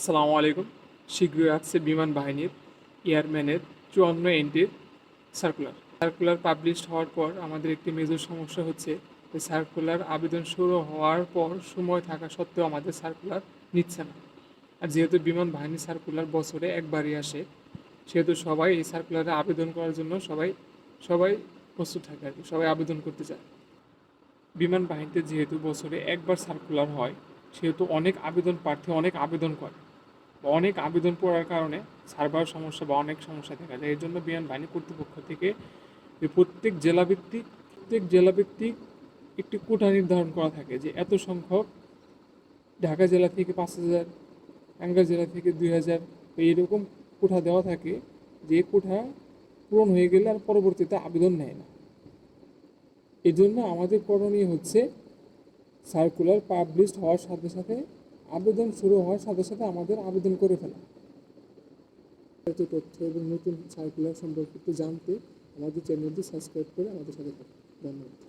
আসসালামু আলাইকুম। শীঘ্রই আসছে বিমান বাহিনীর এয়ারম্যানের চুয়ান্ন এন্টির সার্কুলার সার্কুলার পাবলিশ হওয়ার পর আমাদের একটি মেজর সমস্যা হচ্ছে যে সার্কুলার আবেদন শুরু হওয়ার পর সময় থাকা সত্ত্বেও আমাদের সার্কুলার নিচ্ছে না। আর যেহেতু বিমান বাহিনী সার্কুলার বছরে একবারই আসে, সেহেতু সবাই এই সার্কুলারে আবেদন করার জন্য সবাই সবাই প্রস্তুত থাকে আর কি, সবাই আবেদন করতে চায়। বিমান বাহিনীতে যেহেতু বছরে একবার সার্কুলার হয়, সেহেতু অনেক আবেদন প্রার্থী অনেক আবেদন করে। বা অনেক আবেদন পড়ার কারণে সার্ভার সমস্যা বা অনেক সমস্যা দেখা যায়। এর জন্য বিমান বাহিনী কর্তৃপক্ষ থেকে যে প্রত্যেক জেলাভিত্তিক প্রত্যেক জেলাভিত্তিক একটি কোটা নির্ধারণ করা থাকে যে এত সংখ্যক ঢাকা জেলা থেকে পাঁচ হাজার টাঙ্গাইল জেলা থেকে দুই হাজার এইরকম কোঠা দেওয়া থাকে যে কোঠা পূরণ হয়ে গেলে আর পরবর্তীতে আবেদন নেয় না। এজন্য আমাদের করণীয় হচ্ছে সার্কুলার পাবলিশড হওয়ার সাথে সাথে আবেদন শুরু হওয়ার সাথে সাথে আমাদের আবেদন করে ফেলা। তথ্য এবং নতুন সার্কুলার সম্পর্কিত জানতে আমাদের চ্যানেলটি সাবস্ক্রাইব করে আমাদের সাথে থাকুন। ধন্যবাদ।